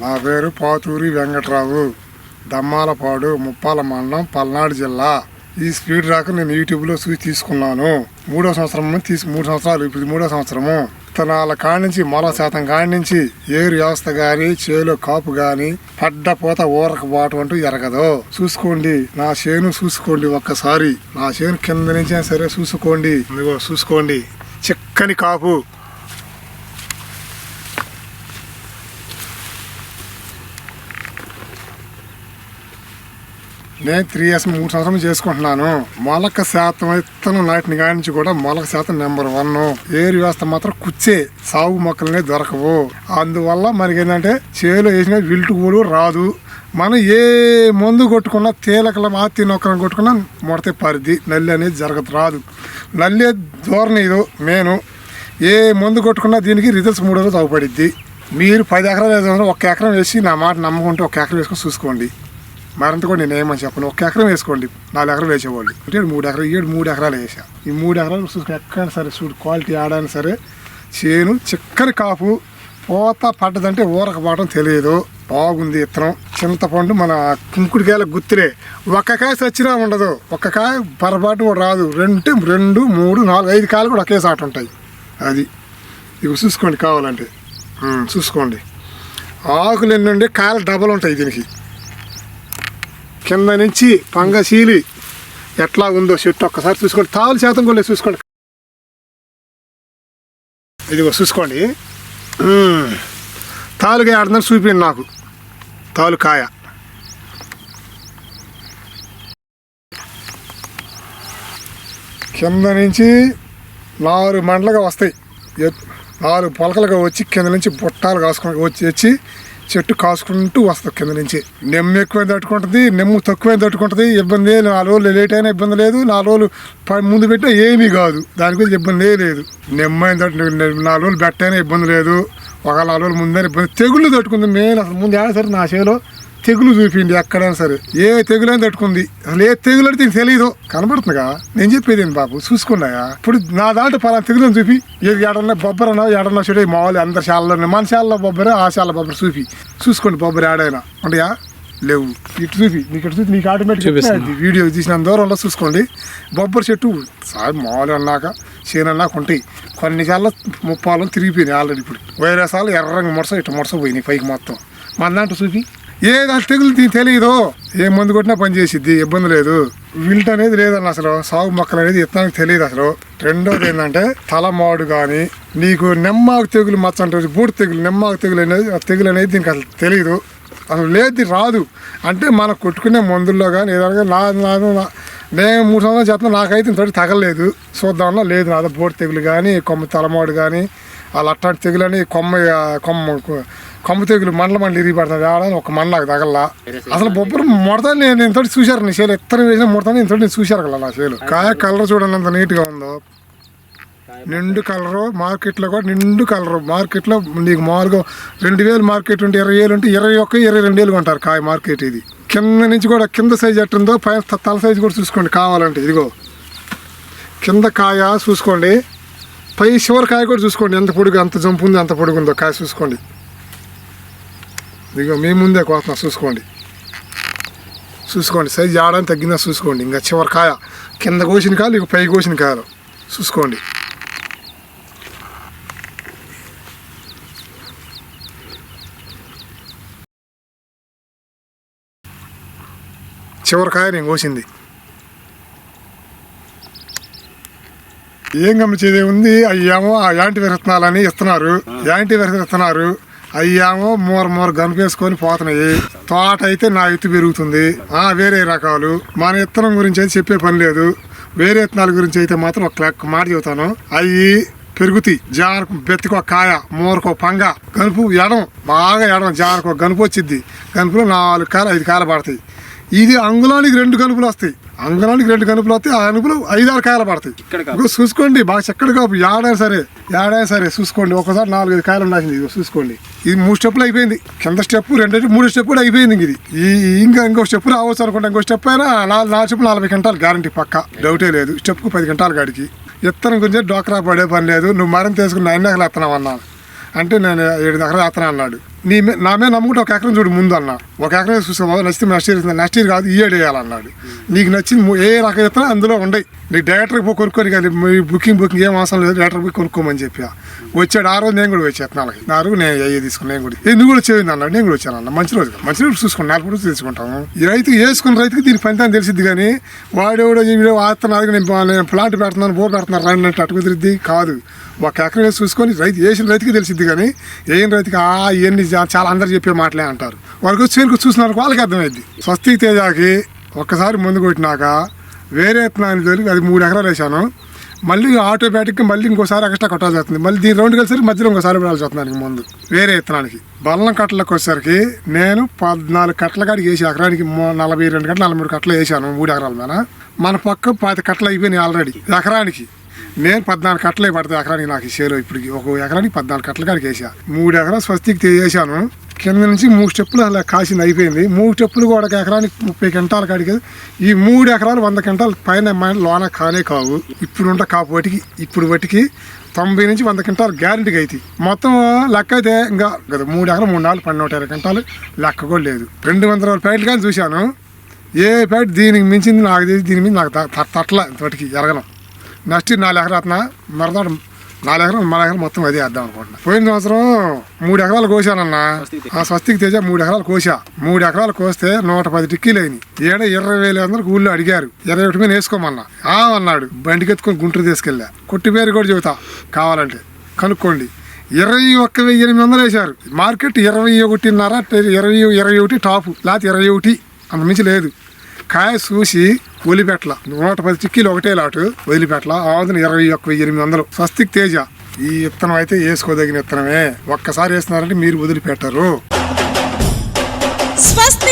నా పేరు పాతూరి వెంకట్రావు. దమ్మాలపాడు ముప్పాల మండలం పల్నాడు జిల్లా. ఈ స్పీడ్ రాక నేను యూట్యూబ్లో చూసి తీసుకున్నాను. మూడో సంవత్సరం తీసి తీసు మూడు సంవత్సరాలు ఇప్పుడు మూడో సంవత్సరము. విత్తనాల కాడి నుంచి మొల శాతం కాడి నుంచి ఏరు వ్యవస్థ కానీ చేలో కాపు కానీ పడ్డ పోత ఊరకు బాటు అంటూ ఎరగదు. చూసుకోండి నా చేను చూసుకోండి ఒక్కసారి. నా చేను కింద నుంచి అయినా సరే చూసుకోండి. చూసుకోండి. చిక్కని కాపు. నేను త్రీ ఇయర్స్ మూడు సంవత్సరం చేసుకుంటున్నాను. మొలక శాతం ఇత్తనం నాటిన కాడి నుంచి కూడా మొలక శాతం నెంబర్ వన్ ఏరు వ్యవస్థ మాత్రం కుచ్చే సాగు మొక్కలనే దొరకవు. అందువల్ల మనకి ఏంటంటే చేలో వేసిన విల్టు కూడా రాదు. మనం ఏ మందు కొట్టుకున్నా తేలకల మాతి నొక్కలను కొట్టుకున్నా ముడతే పరిధి. నల్లి అనేది జరగదు రాదు. నల్లే ధోరణి ఇదో నేను. ఏ మందు కొట్టుకున్నా దీనికి రిజల్ట్స్ మూడు రోజులు అవుపడిద్ది మీరు పది ఎకరాలు ఒక ఎకరం వేసి నా మాట నమ్ముకుంటే ఒక ఎకరం వేసుకొని చూసుకోండి. మరింత కూడా నేను ఏమని చెప్పను. ఒక ఎకరం వేసుకోండి. నాలుగు ఎకరాలు వేసేవాళ్ళు. అంటే మూడు ఎకరాలు ఏడు మూడు ఎకరాలు వేసా. ఈ మూడు ఎకరాలు చూసుకుని ఎక్కడైనా సరే చూడు క్వాలిటీ ఆడాను సరే చేను చిక్కని కాపు పోత పడ్డదంటే ఊరకపోవడం తెలియదు. బాగుంది ఇత్తనం. చింతపండు మన కుంకుడికాయల గుత్తిరే. ఒక్క కాయ సచ్చినా ఉండదు. ఒక్క కాయ పొరపాటు కూడా రాదు. రెండు రెండు మూడు నాలుగు ఐదు కాయలు కూడా ఒకే సాట ఉంటాయి. అది. ఇవి చూసుకోండి కావాలంటే. చూసుకోండి. ఆకులు ఎన్ని ఉండే కాయలు డబల్ ఉంటాయి దీనికి. కింద నుంచి పంగశీలి ఎట్లా ఉందో చెట్టు ఒక్కసారి చూసుకోండి. తావులు శాతం కూడా చూసుకోండి. ఇదిగో చూసుకోండి. మ్మ్. తాలుగా ఆడుతున్నారు చూపించండి నాకు. తాలు కాయ కింద నుంచి నాలుగు మండలుగా వస్తాయి. నాలుగు పొలకలుగా వచ్చి కింద నుంచి బుట్టాలు కాసుకొని వచ్చి వచ్చి చెట్టు కాసుకుంటూ వస్తుంది కింద నుంచి. నెమ్ము ఎక్కువ తట్టుకుంటుంది నెమ్ము తక్కువ తట్టుకుంటుంది ఇబ్బంది నాలుగు రోజులు లేట్ అయినా ఇబ్బంది లేదు. నాలుగు రోజులు ముందు పెట్టినా ఏమీ కాదు. దాని గురించి ఇబ్బంది లేదు. నెమ్మ అయిన తట్టు నాలుగు రోజులు బెట్టైనా ఇబ్బంది లేదు. ఒక నాలుగు రోజులు ముందే ఇబ్బంది తెగుళ్ళు తట్టుకుంది మెయిన్ అసలు. ముందు ఏడా సరే నా చేలో తెగులు చూపిండి ఎక్కడైనా సరే. ఏ తెగులైనా తట్టుకుంది? అసలు ఏ తెగులు అంటే తెలియదు కనబడుతుందిగా? నేను చెప్పేది ఏంటి బాబు? చూసుకున్నాయా? ఇప్పుడు నా దాంట్లో పలానా తెగులను చూపి. ఏది ఎడన్నా బొబ్బరన్నా ఎడన్నా చెడు మామూలు అందరి శాలలో మన శాలలో బొబ్బరే ఆ శాల బొబ్బర చూపి. చూసుకోండి బొబ్బరి ఆడైనా. ఉంటాయా? లేవు. ఇటు చూపి. నీకు ఇటు చూపి. నీకు ఆటోమేటిక్ వీడియో తీసిన దూరంలో చూసుకోండి. బొబ్బరి చెట్టు సార్ మామూలు అన్నాక చేను అన్నాక ఉంటాయి. కొన్ని సార్లు ముప్పాలు తిరిగిపోయినాయి ఆల్రెడీ ఇప్పుడు. వేరే సార్లు ఎర్రంగా ముడస ఇట్లా ముడస పోయినాయి పైకి మొత్తం. మన దాంట్లో చూపి. ఏదో తెగులు దీనికి తెలియదు ఏ మందు కొట్టినా పని చేసిద్ది ఇబ్బంది లేదు. విల్ట్ అనేది లేదన్న అసలు సాగు మొక్కలు అనేది ఇత్తనానికి తెలియదు అసలు. రెండోది ఏంటంటే తలమాడు కానీ నీకు నెమ్మాకు తెగులు మచ్చ అంటే బూడి తెగులు నెమ్మాకు తెగులు అనేది తెగులు అనేది దీనికి అసలు తెలియదు అసలు లేదు రాదు. అంటే మనం కొట్టుకునే మందుల్లో కానీ ఏదైనా నా నా- నేను మూడు సంవత్సరాలు చేస్తున్నా నాకైతే ఇంతటి తగలలేదు. చూద్దామన్నా లేదు నాదో బోటి తెగులు కానీ కొమ్మ తలమాడు కానీ వాళ్ళు అట్లాంటి తెగులని కొమ్మ కొమ్మ కొమ్మ తెగులు మండల మండలి ఇరిగి పడుతుంది. ఆడని ఒక మండ నాకు తగల్లా. అసలు బొబ్బరు ముడతాను నేను ఇంతటి చూశారు నీ చేలు. ఎత్తన వేసిన ముడతాను ఇంతటి నేను చూశారు కదా నా చేలు. కాయ కలర్ చూడండి ఎంత నీట్గా ఉందో. నిండు కలరు మార్కెట్లో కూడా నిండు కలరు. మార్కెట్లో నీకు మామూలుగా రెండు వేలు మార్కెట్ ఉంటే ఇరవై వేలు ఉంటే ఇరవై ఒక్క ఇరవై రెండు వేలు కొంటారు కాయ మార్కెట్ ఇది. కింద నుంచి కూడా కింద సైజ్ ఎట్టుందో పైన త- తల సైజు కూడా చూసుకోండి కావాలంటే. ఇదిగో. కింద కాయ చూసుకోండి. పై చివరి కాయ కూడా చూసుకోండి. ఎంత పొడుగు ఎంత జంపు ఉంది ఎంత పొడుగు ఉందో కాయ చూసుకోండి. ఇదిగో మీ ముందే కోస్తున్నా చూసుకోండి. చూసుకోండి సైజ్ ఆడని తగ్గిందా చూసుకోండి. ఇంకా చివరి కాయ కింద కోసిన కాయలు ఇక పై కోసిన కాయలు. చూసుకోండి. చివరి కాయ నేను కోసింది. ఏం గమనించేది ఉంది? అయ్యామో ఆ యాంటీ విత్తనాలని ఇస్తున్నారు. యాంటీ ఇస్తున్నారు అయ్యామో మూర మూర గనిపేసుకొని పోతున్నాయి. తోట అయితే నా ఎత్తు పెరుగుతుంది. ఆ వేరే రకాలు. మన ఇత్తనం గురించి అయితే చెప్పే పని లేదు. వేరే ఇత్తనాల గురించి అయితే మాత్రం ఒక లెక్క మాట చెబుతాను. అవి పెరుగుతాయి జానకు బెత్తికో కాయ మూరకో పంగ గనుపు ఎడం బాగా ఎడం జానకో గనుపు వచ్చిద్ది. గనుపులో నాలుగు కాయలు ఐదు కాయలు పడతాయి. ఇది అంగుళానికి రెండు గనుపులు వస్తాయి. అంగుళానికి రెండు గనుపులు వస్తాయి ఆ గనుపులు ఐదారు కాయలు పడతాయి. చూసుకోండి బాగా చక్కటి కాపు ఏడైనా సరే ఏడైనా సరే చూసుకోండి. ఒకసారి నాలుగైదు కాయలు ఉండాల్సింది ఇదిగో చూసుకోండి. ఇది మూడు స్టెప్పులు అయిపోయింది. కింద స్టెప్ రెండు మూడు స్టెప్ కూడా అయిపోయింది ఇది. ఈ ఇంకా ఇంకో స్టెప్ రావచ్చు అనుకుంటా ఇంకో స్టెప్ అయినా నాలుగు నాలుగు స్టెప్ నలభై గంటలు గ్యారంటీ పక్క. డౌటే లేదు. స్టెప్కు పది గంటల గాడికి. ఇత్తనం గురించి డోకరా పడే పని లేదు. నువ్వు మరింత తీసుకుని నైన్ ఎకరాలు ఎత్తనావు అన్నాను. అంటే నేను ఏడు ఎకరాలు ఎత్తనా అన్నాడు. నీ నా మీద నమ్ముకుంటే ఒక ఎకరం చూడు ముందు అన్న ఒక ఎకరం చూసావా నచ్చితే నెక్స్ట్ ఇయర్ నెక్స్ట్ ఇయర్ కాదు ఈ ఏడు వేయాలన్నాడు. నీకు నచ్చింది ఏ రకం ఇస్తున్నా అందులో ఉండయి నీకు డైరెక్టర్కి పోయి కొనుక్కొని కానీ మీ బుకింగ్ బుకింగ్ ఏం అవసరం లేదు డైరెక్టర్ పోయి కొనుక్కోమని చెప్పి వచ్చాడు ఆ రోజు నేను కూడా వచ్చి నాలుగు. నా రోజు నేను అయ్యే తీసుకుని నేను కూడా ఏ నువ్వు కూడా చేయింది అన్నాడు. నేను కూడా వచ్చాను అన్న మంచి రోజు మంచి రోజు చూసుకుని నాలుగు కూడా తీసుకుంటాము. ఈ రైతు వేసుకున్న రైతుకి దీని ఫలితం తెలిసిద్ది కానీ వాడేవాడు వీడో వాడుతున్నాడు నేను ప్లాంట్ పెడుతున్నాను బో పెడుతున్నాను రండి అంటే అటు కుదిరిద్ది కాదు. ఒక ఎకరం చూసుకొని రైతు వేసిన రైతుకి తెలిసిద్ది కానీ ఏం రైతుకి ఆ ఇవన్నీ చాలా అందరు చెప్పే మాటలే అంటారు. వాళ్ళకి వచ్చి చేనుకు చూసినారు వాళ్ళకి అర్థమైంది స్వస్తి తేజాకి ఒక్కసారి ముందు కొట్టినాక వేరే ఎత్తనాన్ని తోలి అది మూడు ఎకరాలు వేసాను మళ్ళీ ఆటోమేటిక్గా మళ్ళీ ఇంకోసారి ఎక్స్ట్రా కొట్టాల్సి వస్తుంది. మళ్ళీ దీని రౌండ్ కలిసి మధ్యలో ఇంకోసారి పడాల్సి వస్తుంది దానికి ముందు. వేరే విత్తనానికి బల్లం కట్టలకు వచ్చేసరికి నేను పద్నాలుగు కట్టల కాడికి వేసి ఎకరానికి నలభై రెండు కట్టలు నలభై మూడు కట్టలు వేసాను మూడు ఎకరాల మీద. మన పక్క పాతి కట్టలు అయిపోయినాయి ఆల్రెడీ ఎకరానికి. నేను పద్నాలుగు కట్టలే పడతాయి ఎకరానికి నాకు ఈ షేర్ ఇప్పటికి. ఒక ఎకరానికి పద్నాలుగు కట్టలు కాడికి వేసా. మూడు ఎకరాలు స్వస్తికి వేసాను. కింద నుంచి మూడు స్టెప్పులు అలా కాసింది అయిపోయింది. మూడు స్టెప్పులు కూడా ఒక ఎకరానికి ముప్పై క్వింటాలు కాడికి ఈ మూడు ఎకరాలు వంద క్వింటాల పైన లోన కానే కావు. ఇప్పుడు ఉంట కాపు వాటికి ఇప్పుడు బట్టికి తొంభై నుంచి వంద క్వింటాలు గ్యారంటీగా అవుతాయి మొత్తం లెక్క అయితే ఇంకా కదా మూడు ఎకరాలు మూడు నాలుగు పన్నెండు ఇరవై క్వింటాలు లెక్క కూడా లేదు. రెండు వందల ప్యాకెట్లు కానీ చూశాను. ఏ ప్యాకెట్ దీనికి మించింది నాకు తెలిసి దీని మీద నాకు త- త- తట్ల ఎరగలం నెక్స్ట్ నాలుగు ఎకరాలు అతన మరదాడు నాలుగు ఎకరాలు మన ఎకరాలు మొత్తం అదే వేద్దాం అనుకుంటున్నా. పోయిన సంవత్సరం మూడు ఎకరాలు కోసానన్న. ఆ స్వస్తికి తేజ మూడు ఎకరాలు కోసా. మూడు ఎకరాలు కోస్తే నూట పది టిక్కీలు అయినాయి. ఏడ ఇరవై వేల అందరికి ఊళ్ళో అడిగారు. ఇరవై ఒకటి మీద వేసుకోమన్నా. ఆ అన్నాడు బండికి ఎత్తుకొని గుంటూరు తీసుకెళ్ళా. కొట్టి పేరు కూడా చెబుతా కావాలంటే కనుక్కోండి. ఇరవై ఒక్క వెయ్యి ఎనిమిది వందలు వేశారు. మార్కెట్ ఇరవై ఒకటిన్నర ఇరవై ఇరవై ఒకటి టాపు లేకపోతే ఇరవై ఒకటి అంత మించి లేదు. కాయ చూసి ఒలిపెట్ల. నూట పది చిక్కీలు ఒకటే లాటు వదిలిపెట్ల ఆవుదని ఇరవై ఒక్క ఎనిమిది వందలు. స్వస్తిక్ తేజ. ఈ విత్తనం అయితే వేసుకోదగిన విత్తనమే. ఒక్కసారి వేస్తున్నారంటే మీరు వదిలిపెట్టరు. స్వస్తి